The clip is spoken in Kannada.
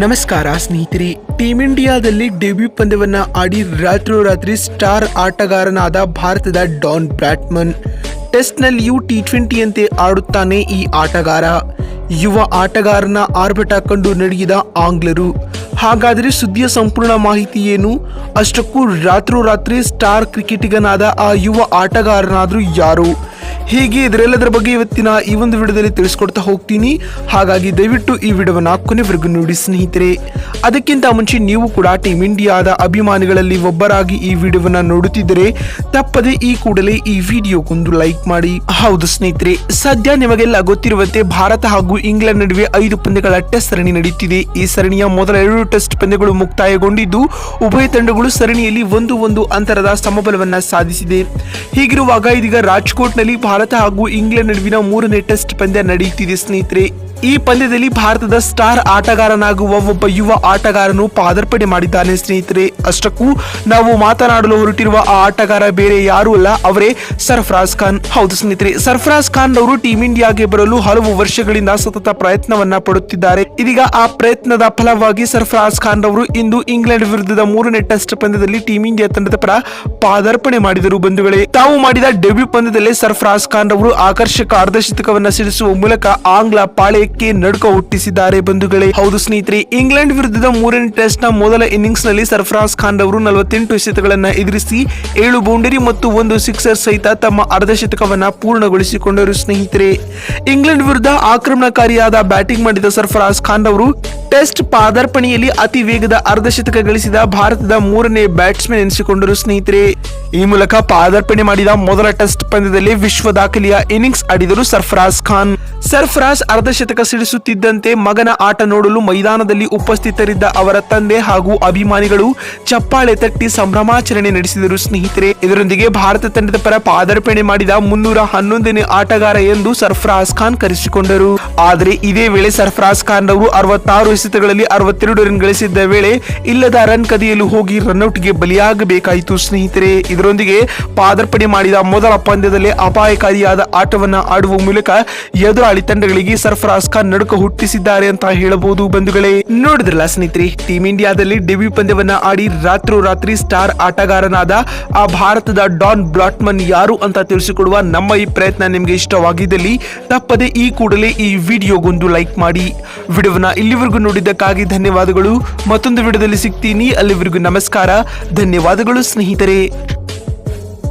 ನಮಸ್ಕಾರ ಸ್ನೇಹಿತರೆ ಟೀಮ್ ಇಂಡಿಯಾದಲ್ಲಿ ಡೆಬ್ಯೂ ಪಂದ್ಯವನ್ನ ಆಡಿ ರಾತ್ರೋರಾತ್ರಿ ಸ್ಟಾರ್ ಆಟಗಾರನಾದ ಭಾರತದ ಡಾನ್ ಬ್ರಾಟ್ಮನ್ ಟೆಸ್ಟ್ನಲ್ಲಿಯೂ ಟಿ ಟ್ವೆಂಟಿಯಂತೆ ಆಡುತ್ತಾನೆ ಈ ಆಟಗಾರ. ಯುವ ಆಟಗಾರನ ಆರ್ಭಟ ಕಂಡು ನಡೆಯಿದ ಆಂಗ್ಲರು. ಹಾಗಾದರೆ ಸುದ್ದಿಯ ಸಂಪೂರ್ಣ ಮಾಹಿತಿ ಏನು? ಅಷ್ಟಕ್ಕೂ ರಾತ್ರೋರಾತ್ರಿ ಸ್ಟಾರ್ ಕ್ರಿಕೆಟಿಗನಾದ ಆ ಯುವ ಆಟಗಾರನಾದರೂ ಯಾರು? ಹೀಗೆ ಇದರೆಲ್ಲದರ ಬಗ್ಗೆ ಇವತ್ತಿನ ಈ ಒಂದು ವಿಡಿಯೋದಲ್ಲಿ ತಿಳಿಸ್ಕೊಡ್ತಾ ಹೋಗ್ತೀನಿ. ಹಾಗಾಗಿ ದಯವಿಟ್ಟು ಈ ವಿಡಿಯೋವನ್ನು ಕೊನೆವರೆಗೂ ನೋಡಿ ಸ್ನೇಹಿತರೆ. ಅದಕ್ಕಿಂತ ಮುಂಚೆ ನೀವು ಕೂಡ ಟೀಮ್ ಇಂಡಿಯಾದ ಅಭಿಮಾನಿಗಳಲ್ಲಿ ಒಬ್ಬರಾಗಿ ಈ ವಿಡಿಯೋವನ್ನು ನೋಡುತ್ತಿದ್ದರೆ ತಪ್ಪದೆ ಈ ಕೂಡಲೇ ಈ ವಿಡಿಯೋಗೊಂದು ಲೈಕ್ ಮಾಡಿ. ಹೌದು ಸ್ನೇಹಿತರೆ, ಸದ್ಯ ನಿಮಗೆಲ್ಲ ಗೊತ್ತಿರುವಂತೆ ಭಾರತ ಹಾಗೂ ಇಂಗ್ಲೆಂಡ್ ನಡುವೆ ಐದು ಪಂದ್ಯಗಳ ಟೆಸ್ಟ್ ಸರಣಿ ನಡೆಯುತ್ತಿದೆ ಈ ಸರಣಿಯ ಮೊದಲ ಎರಡು ಟೆಸ್ಟ್ ಪಂದ್ಯಗಳು ಮುಕ್ತಾಯಗೊಂಡಿದ್ದು, ಉಭಯ ತಂಡಗಳು ಸರಣಿಯಲ್ಲಿ ಒಂದು ಒಂದು ಅಂತರದ ಸಮಬಲವನ್ನು ಸಾಧಿಸಿದೆ. ಹೀಗಿರುವಾಗ ಇದೀಗ ರಾಜ್ಕೋಟ್ನಲ್ಲಿ ಭಾರತ ಹಾಗೂ ಇಂಗ್ಲೆಂಡ್ ನಡುವಿನ ಮೂರನೇ ಟೆಸ್ಟ್ ಪಂದ್ಯ ನಡೆಯುತ್ತಿದೆ ಸ್ನೇಹಿತರೆ. ಈ ಪಂದ್ಯದಲ್ಲಿ ಭಾರತದ ಸ್ಟಾರ್ ಆಟಗಾರನಾಗುವ ಒಬ್ಬ ಯುವ ಆಟಗಾರನು ಪಾದರ್ಪಣೆ ಮಾಡಿದ್ದಾನೆ. ಸ್ನೇಹಿತರೆ, ಅಷ್ಟಕ್ಕೂ ನಾವು ಮಾತನಾಡಲು ಹೊರಟಿರುವ ಆ ಆಟಗಾರ ಬೇರೆ ಯಾರೂ ಅಲ್ಲ, ಅವರೇ ಸರ್ಫರಾಜ್ ಖಾನ್. ಹೌದು ಸ್ನೇಹಿತರೆ, ಸರ್ಫರಾಜ್ ಖಾನ್ ಅವರು ಟೀಂ ಇಂಡಿಯಾಗೆ ಬರಲು ಹಲವು ವರ್ಷಗಳಿಂದ ಸತತ ಪ್ರಯತ್ನವನ್ನ ಪಡುತ್ತಿದ್ದಾರೆ. ಇದೀಗ ಆ ಪ್ರಯತ್ನದ ಫಲವಾಗಿ ಸರ್ಫರಾಜ್ ಖಾನ್ ಅವರು ಇಂದು ಇಂಗ್ಲೆಂಡ್ ವಿರುದ್ಧದ ಮೂರನೇ ಟೆಸ್ಟ್ ಪಂದ್ಯದಲ್ಲಿ ಟೀಂ ಇಂಡಿಯಾ ತಂಡದ ಪರ ಪಾದಾರ್ಪಣೆ ಮಾಡಿದರು ಬಂಧುಗಳೇ. ತಾವು ಮಾಡಿದ ಡೆಬ್ಯೂ ಪಂದ್ಯದಲ್ಲೇ ಸರ್ಫರಾಜ್ ಖಾನ್ ಅವರು ಆಕರ್ಷಕ ಅರ್ಧಶತಕವನ್ನ ಸಿಡಿಸುವ ಮೂಲಕ ಆಂಗ್ಲ ಪಾಳೆಯಕ್ಕೆ ನಡುಕ ಹುಟ್ಟಿಸಿದ್ದಾರೆ ಬಂಧುಗಳೇ. ಹೌದು ಸ್ನೇಹಿತರೆ, ಇಂಗ್ಲೆಂಡ್ ವಿರುದ್ಧದ ಮೂರನೇ ಟೆಸ್ಟ್ನ ಮೊದಲ ಇನ್ನಿಂಗ್ಸ್ನಲ್ಲಿ ಸರ್ಫರಾಜ್ ಖಾನ್ ಅವರು ನಲವತ್ತೆಂಟು ಎಸೆತಗಳನ್ನ ಎದುರಿಸಿ ಏಳು ಬೌಂಡರಿ ಮತ್ತು ಒಂದು ಸಿಕ್ಸರ್ ಸಹಿತ ತಮ್ಮ ಅರ್ಧಶತಕವನ್ನ ಪೂರ್ಣಗೊಳಿಸಿಕೊಂಡರು ಸ್ನೇಹಿತರೆ. ಇಂಗ್ಲೆಂಡ್ ವಿರುದ್ಧ ಆಕ್ರಮಣಕಾರಿಯಾದ ಬ್ಯಾಟಿಂಗ್ ಮಾಡಿದ ಸರ್ಫರಾಜ್ ಖಾನ್ ಅವರು ಟೆಸ್ಟ್ ಪಾದಾರ್ಪಣೆಯಲ್ಲಿ ಅತಿ ವೇಗದ ಅರ್ಧಶತಕ ಗಳಿಸಿದ ಭಾರತದ ಮೂರನೇ ಬ್ಯಾಟ್ಸ್ಮನ್ ಎನಿಸಿಕೊಂಡರು ಸ್ನೇಹಿತರೆ. ಈ ಮೂಲಕ ಪಾದಾರ್ಪಣೆ ಮಾಡಿದ ಮೊದಲ ಟೆಸ್ಟ್ ಪಂದ್ಯದಲ್ಲಿ ವಿಶ್ವ ದಾಖಲೆಯ ಇನ್ನಿಂಗ್ಸ್ ಆಡಿದರು ಸರ್ಫರಾಜ್ ಖಾನ್. ಸರ್ಫರಾಜ್ ಅರ್ಧಶತಕ ಸಿಡಿಸುತ್ತಿದ್ದಂತೆ ಮಗನ ಆಟ ನೋಡಲು ಮೈದಾನದಲ್ಲಿ ಉಪಸ್ಥಿತರಿದ್ದ ಅವರ ತಂದೆ ಹಾಗೂ ಅಭಿಮಾನಿಗಳು ಚಪ್ಪಾಳೆ ತಟ್ಟಿ ಸಂಭ್ರಮಾಚರಣೆ ನಡೆಸಿದರು. ಸ್ನೇಹಿತರೆ, ಇದರೊಂದಿಗೆ ಭಾರತ ತಂಡದ ಪರ ಪಾದಾರ್ಪಣೆ ಮಾಡಿದ ಮುನ್ನೂರ ಹನ್ನೊಂದನೇ ಆಟಗಾರ ಎಂದು ಸರ್ಫರಾಜ್ ಖಾನ್ ಕರೆಸಿಕೊಂಡರು. ಆದರೆ ಇದೇ ವೇಳೆ ಸರ್ಫರಾಜ್ ಖಾನ್ ಅವರು ಅರವತ್ತಾರು ಎಸೆತಗಳಲ್ಲಿ ಅರವತ್ತೆರಡು ರನ್ ಗಳಿಸಿದ್ದ ವೇಳೆ ಇಲ್ಲದ ರನ್ ಕದಿಯಲು ಹೋಗಿ ರನ್ಔಟ್ಗೆ ಬಲಿಯಾಗಬೇಕಾಯಿತು. ಸ್ನೇಹಿತರೆ, ಇದರೊಂದಿಗೆ ಪಾದಾರ್ಪಣೆ ಮಾಡಿದ ಮೊದಲ ಪಂದ್ಯದಲ್ಲಿ ಅಪಾಯಕಾರಿಯಾದ ಆಟವನ್ನ ಆಡುವ ಮೂಲಕ ಎದುರಾಳಿ ತಂಡಗಳಿಗೆ ಸರ್ಫರಾಜ್ ಖಾನ್ ನಡುಕ ಹುಟ್ಟಿಸಿದ್ದಾರೆ ಅಂತ ಹೇಳಬಹುದು ಬಂಧುಗಳೇ. ನೋಡಿದ್ರಲ್ಲ ಸ್ನೇಹಿತರೆ ಟೀಮ್ ಇಂಡಿಯಾದಲ್ಲಿ ಡೆಬ್ಯೂ ಪಂದ್ಯವನ್ನ ಆಡಿ ರಾತ್ರೋರಾತ್ರಿ ಸ್ಟಾರ್ ಆಟಗಾರನಾದ ಆ ಭಾರತದ ಡಾನ್ ಬ್ಲಾಟ್ಮನ್ ಯಾರು ಅಂತ ತಿಳಿಸಿಕೊಡುವ ನಮ್ಮ ಈ ಪ್ರಯತ್ನ ನಿಮಗೆ ಇಷ್ಟವಾಗಿದ್ದಲ್ಲಿ ತಪ್ಪದೆ ಈ ಕೂಡಲೇ ಈ ವಿಡಿಯೋಗೊಂದು ಲೈಕ್ ಮಾಡಿ. ವಿಡಿಯೋವನ್ನ ಇಲ್ಲಿವರೆಗೂ ನೋಡಿದ್ದಕ್ಕಾಗಿ ಧನ್ಯವಾದಗಳು. ಮತ್ತೊಂದು ವಿಡಿಯೋದಲ್ಲಿ ಸಿಗ್ತೀನಿ. ಅಲ್ಲಿವರೆಗೂ ನಮಸ್ಕಾರ. ಧನ್ಯವಾದಗಳು ಸ್ನೇಹಿತರೆ.